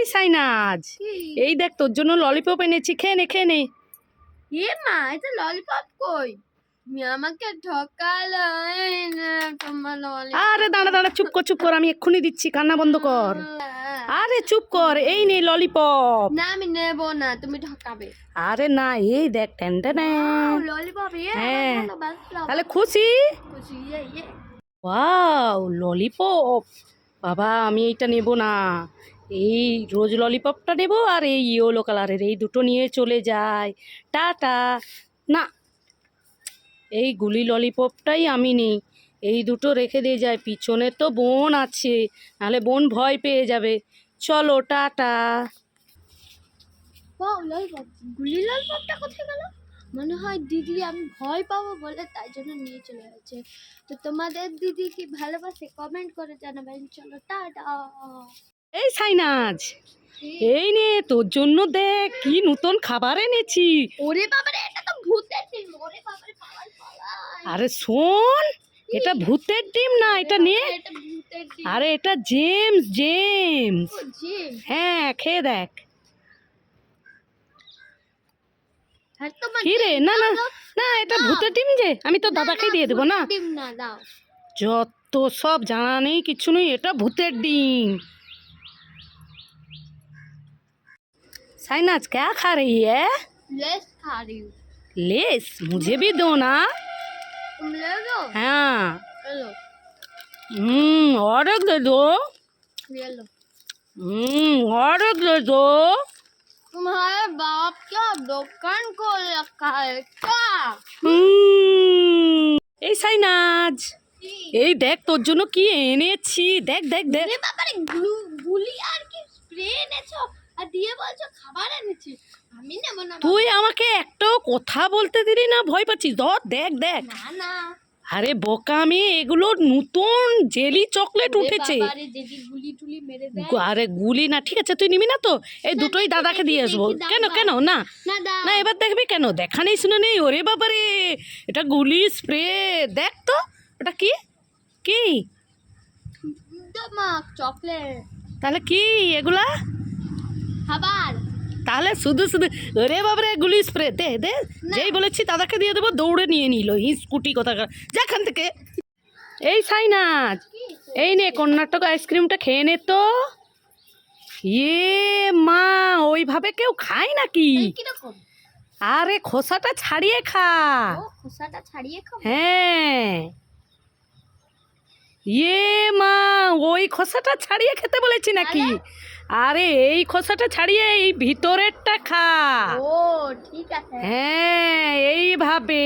এই সাইনাজ এই দেখ তোর জন্য ললিপপ এনেছি খেয়ে নে খেয়ে নে। এ মা এটা ললিপপ কই? তুমি আমাকে ঠকালো তোমার ললিপপ আরে দাঁড়া দাঁড়া চুপ কর চুপ কর আমি এক্ষুনি দিচ্ছি কান্না বন্ধ কর। আরে চুপ কর এই নে ললিপপ না আমি নেব না তুমি ঠকাবে। আরে না এই দেখ ললিপপ হ্যাঁ। তাহলে খুশি? খুশি, ইয়ে, ইয়ে। ওয়াও ললিপপ বাবা আমি এইটা নেব না। এই রোজ ললিপপটা নেব আর এই ইয়েলো কালারের এই দুটো নিয়ে চলে যায় টাটা। না, এই গুলি ললিপপটাই আমি নিই। এই দুটো রেখে দিয়ে যায় পিছনে তো বোন আছে, নাহলে বোন ভয় পেয়ে যাবে। চলো, টাটা। গুলি ললিপপটা কোথায় গেল? মনে হয় দিদি আমি ভয় পাবো বলে তাই জন্য নিয়ে চলে গেছে। তো তোমাদের দিদি কি ভালোবাসে? কমেন্ট করে জানাবেন। চলো, টাটা। এই সাইনাজ এই নে তোর জন্য দেখ কি নতুন খাবার এনেছি। ওরে বাবারে এটা তো ভূতের ডিম ওরে বাবারে আরে শোন এটা ভূতের ডিম না এটা নে। আরে এটা জেমস জেমস। হ্যাঁ খেয়ে দেখ। কি রে? না না না এটা ভূতের ডিম যে আমি তো দাদাকে দিয়ে দেবো না। ডিম না দাও। যত সব জানা নেই কিছু নেই এটা ভূতের ডিম। साइनाज क्या खा रही है लेस खा रही हूँ लेस मुझे भी दो ना तुम ले लो हाँ ले लो हम्म और एक दे दो ले लो हम्म और एक दे दो तुम्हारे बाप क्या दुकान खोल रखा है क्या হুম, এই সাইনাজ এই দেখ তোর জন্য কি এনেছি দেখ দেখ দেখ তুই আমাকে একটাও কথা বলতে দিলি না ভয় পাচ্ছিস। ধর দেখ দেখ। আরে বোকা আমি এগুলো নতুন জেলি চকলেট উঠেছে। আরে গুলি না ঠিক আছে তুই নিবি না তো? এই দুটোই দাদাকে দিয়ে আসব। কেন কেন? না। না এবার দেখবি কেন? দেখা নেই শুনে নেই। ওরে বাবারে এটা গুলি স্প্রে। দেখ তো ওটা কি? কি? চকলেট। তাহলে কি এগুলা? খাবার। তাহলে শুধু শুধু ওরে বাবারে গুলি স্প্রে দে দে। যেই বলেছি দাদাকে দিয়ে দেবো দৌড়ে নিয়ে নিল হি স্কুটি কথা যেখান থেকে। এই সাইনাজ এই নে কর্ণাটক আইসক্রিমটা খেয়ে নে তো। ইয়ে মা ওইভাবে কেউ খায় নাকি? এই আরে খোসাটা ছাড়িয়ে খা। খোসাটা ছাড়িয়ে খাব? হ্যাঁ। ইয়ে মা ওই খোসাটা ছাড়িয়ে খেতে বলেছি নাকি? আরে এই খোসাটা ছাড়িয়ে এই ভিতরেরটা খা। ও ঠিক আছে। হ্যাঁ এইভাবে।